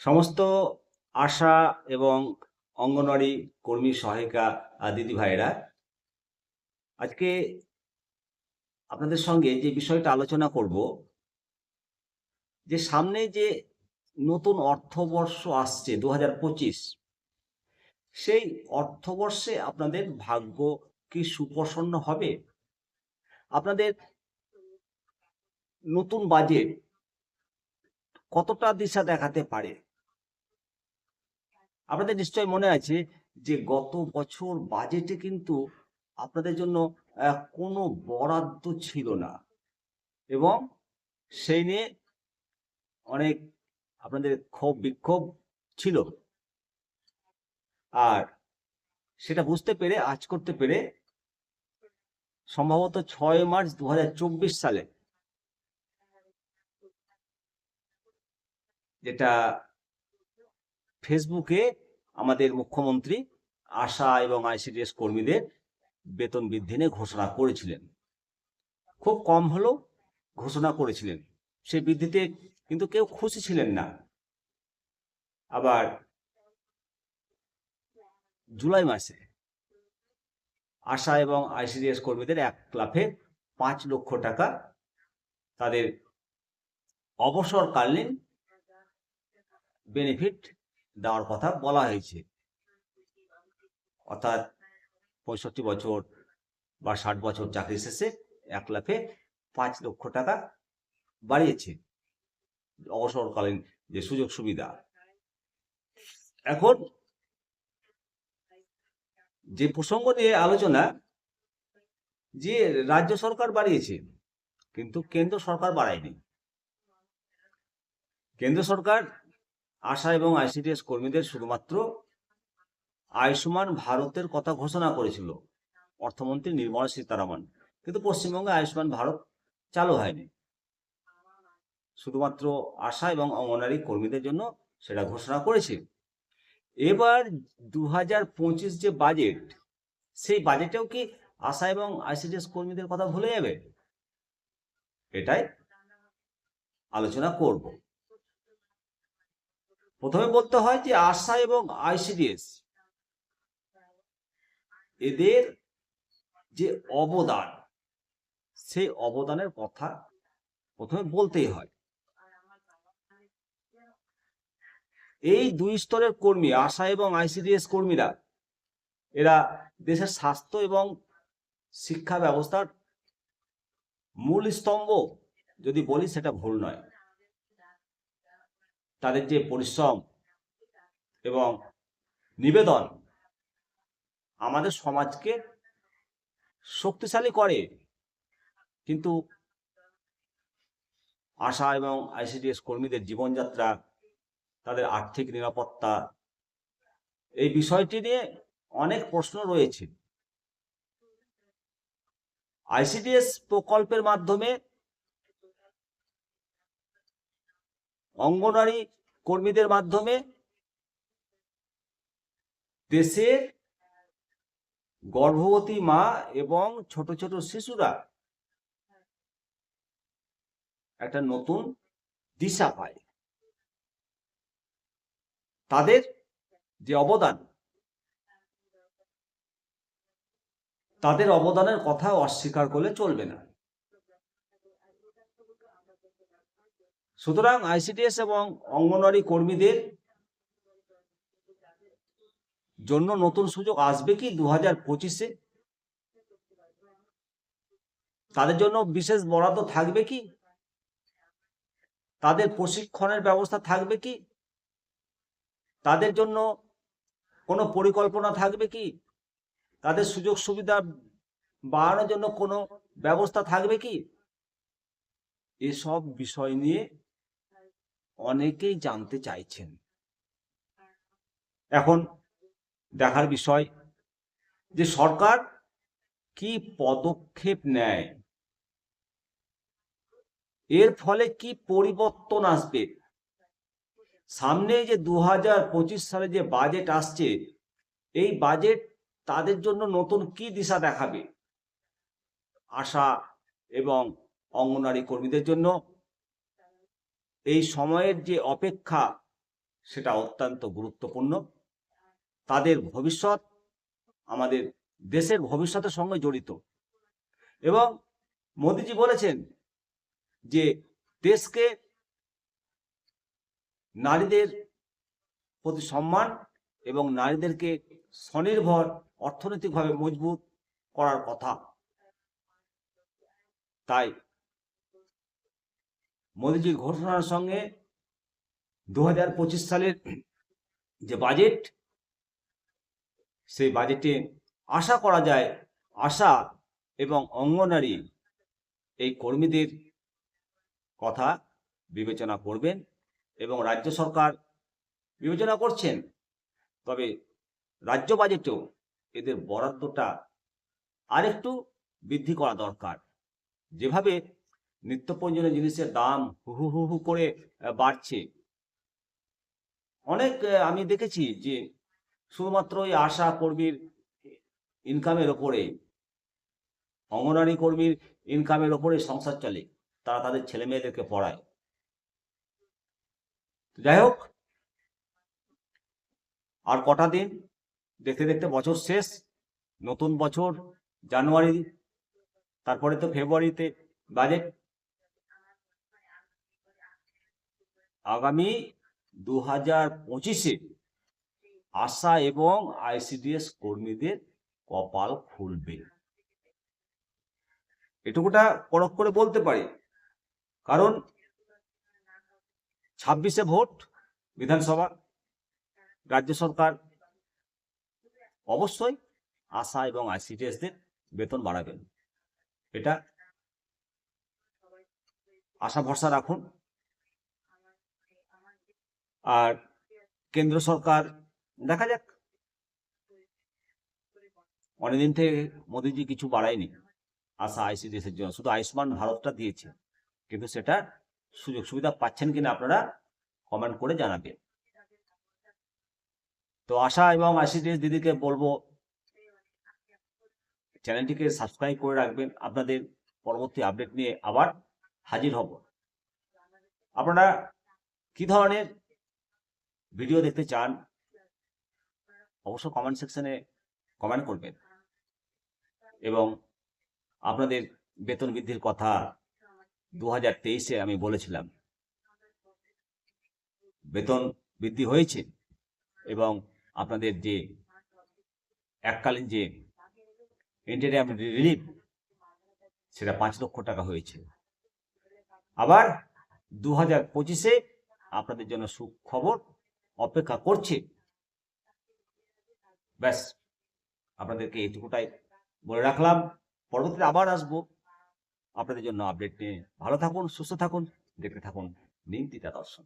সমস্ত আশা এবং অঙ্গনওয়াড়ি কর্মী সহায়িকা দিদি ভাইয়েরা আজকে আপনাদের সঙ্গে যে বিষয়টা আলোচনা করব, যে সামনে যে নতুন অর্থবর্ষ আসছে দু হাজার পঁচিশ, সেই অর্থবর্ষে আপনাদের ভাগ্য কি সুপ্রসন্ন হবে? আপনাদের নতুন বাজেট কতটা দিশা দেখাতে পারে? আপনাদের নিশ্চয় মনে আছে যে গত বছর বাজেটে কিন্তু আপনাদের জন্য কোনো বরাদ্দ ছিল না। এবং সেই নিয়ে অনেক আপনাদের ক্ষোভ বিক্ষোভ ছিল। আর সেটা বুঝতে পেরে আজ করতে পেরে সম্ভবত ছয় মার্চ দু হাজার চব্বিশ সালে যেটা ফেসবুকে আমাদের মুখ্যমন্ত্রী, আশা এবং আইসিডিএস কর্মীদের বেতন বৃদ্ধি নিয়ে ঘোষণা করেছিলেন। খুব কম হলেও ঘোষণা করেছিলেন। সেই বৃদ্ধিতে কিন্তু কেউ খুশি ছিলেন না। আবার জুলাই মাসে আশা এবং আইসিডিএস কর্মীদের এক লাফে পাঁচ লক্ষ টাকা তাদের অবসরকালীন বেনিফিট দেওয়ার কথা বলা হয়েছে। অর্থাৎ পঁয়ষট্টি বছর বা ষাট বছর চাকরি শেষে এক লাখে পাঁচ লক্ষ টাকা বাড়িয়েছে অবসরকালীন যে সুযোগ সুবিধা। এখন যে প্রসঙ্গ নিয়ে আলোচনা, যে রাজ্য সরকার বাড়িয়েছে, কিন্তু কেন্দ্র সরকার বাড়ায়নি। কেন্দ্র সরকার আশা এবং আইসিডিএস কর্মীদের শুধুমাত্র আয়ুষ্মান ভারতের কথা ঘোষণা করেছিল অর্থমন্ত্রী নির্মলা সীতারামন। কিন্তু পশ্চিমবঙ্গে আয়ুষ্মান ভারত চালু হয়নি। শুধুমাত্র আশা এবং অঙ্গনারী কর্মীদের জন্য সেটা ঘোষণা করেছে। এবার দু হাজার পঁচিশ যে বাজেট, সেই বাজেটেও কি আশা এবং আইসিডিএস কর্মীদের কথা ভুলে যাবে? এটাই আলোচনা করব। প্রথমে বলতে হয় যে আশা এবং আইসিডিএস। এদের যে অবদান, সেই অবদানের কথা প্রথমে বলতেই হয়। এই দুই স্তরের কর্মী, আশা এবং আইসিডিএস কর্মীরা, এরা দেশের স্বাস্থ্য এবং শিক্ষা ব্যবস্থার মূল স্তম্ভ, যদি বলি সেটা ভুল নয়। তাদের যে পরিশ্রম এবং নিবেদন আমাদের সমাজকে শক্তিশালী করে। কিন্তু আশা এবং আইসিডিএস কর্মীদের জীবনযাত্রা, তাদের আর্থিক নিরাপত্তা, এই বিষয়টি নিয়ে অনেক প্রশ্ন রয়েছে। আইসিডিএস প্রকল্পের মাধ্যমে অঙ্গনারী কর্মীদের মাধ্যমে দেশের গর্ভবতী মা এবং ছোট ছোট শিশুরা একটা নতুন দিশা পায়। তাদের যে অবদান, তাদের অবদানের কথা অস্বীকার করলে চলবে না। সুতরাং আইসিডিএস এবং অঙ্গনওয়াড়ি কর্মীদের জন্য নতুন সুযোগ আসবে কি দু হাজার পঁচিশে? তাদের জন্য বিশেষ বরাদ্দ থাকবে কি? তাদের প্রশিক্ষণের ব্যবস্থা থাকবে কি? তাদের জন্য কোনো পরিকল্পনা থাকবে কি? তাদের সুযোগ সুবিধা বাড়ানোর জন্য কোনো ব্যবস্থা থাকবে কি? এসব বিষয় নিয়ে অনেকেই জানতে চাইছেন। এখন দেখার বিষয় যে সরকার কি পদক্ষেপ নেয়? এর ফলে কি পরিবর্তন আসবে? সামনে যে দু হাজার পঁচিশ সালে যে বাজেট আসছে, এই বাজেট তাদের জন্য নতুন কি দিশা দেখাবে? আশা এবং অঙ্গনারী কর্মীদের জন্য এই সময়ের যে অপেক্ষা, সেটা অত্যন্ত গুরুত্বপূর্ণ। তাদের ভবিষ্যৎ আমাদের দেশের ভবিষ্যতের সঙ্গে জড়িত। এবং মোদিজি বলেছেন যে, দেশকে নারীদের প্রতি সম্মান এবং নারীদেরকে স্বনির্ভর, অর্থনৈতিকভাবে মজবুত করার কথা। তাই মোদিজির ঘোষণার সঙ্গে দু হাজার পঁচিশ সালের যে বাজেট সেই বাজেটে আশা করা যায়, আশা এবং অঙ্গনারী এই কর্মীদের কথা বিবেচনা করবেন এবং রাজ্য সরকার বিবেচনা করছেন। তবে রাজ্য বাজেটেও এদের বরাদ্দটা আরেকটু বৃদ্ধি করা দরকার। যেভাবে নিত্য প্রয়োজনীয় জিনিসের দাম হু হু হু করে বাড়ছে। অনেক আমি দেখেছি যে শুধুমাত্র ওই আশা কর্মীর ইনকামের ওপরে, অঙ্গনারী কর্মীর ইনকামের ওপরে সংসার চলে, তারা তাদের ছেলে মেয়েদেরকে পড়ায় যাই হোক, আর কটা দিন? দেখতে দেখতে বছর শেষ, নতুন বছর, জানুয়ারি, তারপরে তো ফেব্রুয়ারিতে বাজেট। আগামী দু হাজার পঁচিশে আশা এবং আইসিডিএস কর্মীদের কপাল খুলবে। এটুকুটা পরখ করে বলতে পারি। কারণ ছাব্বিশে ভোট বিধানসভা, রাজ্য সরকার। অবশ্যই আশা এবং আইসিডিএসদের বেতন বাড়াবেন। এটা আশা ভরসা রাখুন। আর কেন্দ্র সরকার, দেখা যাক। অনেকদিন থেকে মোদিজি কিছু বাড়ায়নি। আশা আইসিডিএস এর জন্য। শুধু আয়ুষ্মান ভারতটা দিয়েছে। কিন্তু সেটা সুযোগ সুবিধা পাচ্ছেন কিনা আপনারা কমেন্ট করে জানাবেন। তো আশা এবং আইসিডিএস দিদিকে বলব, চ্যানেলটিকে সাবস্ক্রাইব করে রাখবেন। আপনাদের পরবর্তী আপডেট নিয়ে আবার হাজির হব। আপনারা কি ধরনের ভিডিও দেখতে চান অবশ্য কমেন্ট সেকশনে কমেন্ট করবেন। এবং আপনাদের বেতন বৃদ্ধির কথা দু হাজার তেইশে আমি বলেছিলাম। বেতন বৃদ্ধি হয়েছে এবং আপনাদের যে এককালীন যে ইন্টারিয়াম রিলিফ সেটা পাঁচ লক্ষ টাকা হয়েছে। আবার দু হাজার পঁচিশে আপনাদের জন্য সুখবর অপেক্ষা করছে। ব্যাস, আপনাদেরকে এইটুকুটাই বলে রাখলাম। পরবর্তীতে আবার আসব আপনাদের জন্য আপডেট নিয়ে। ভালো থাকুন, সুস্থ থাকুন, দেখতে থাকুন নিমতিতা দর্শন।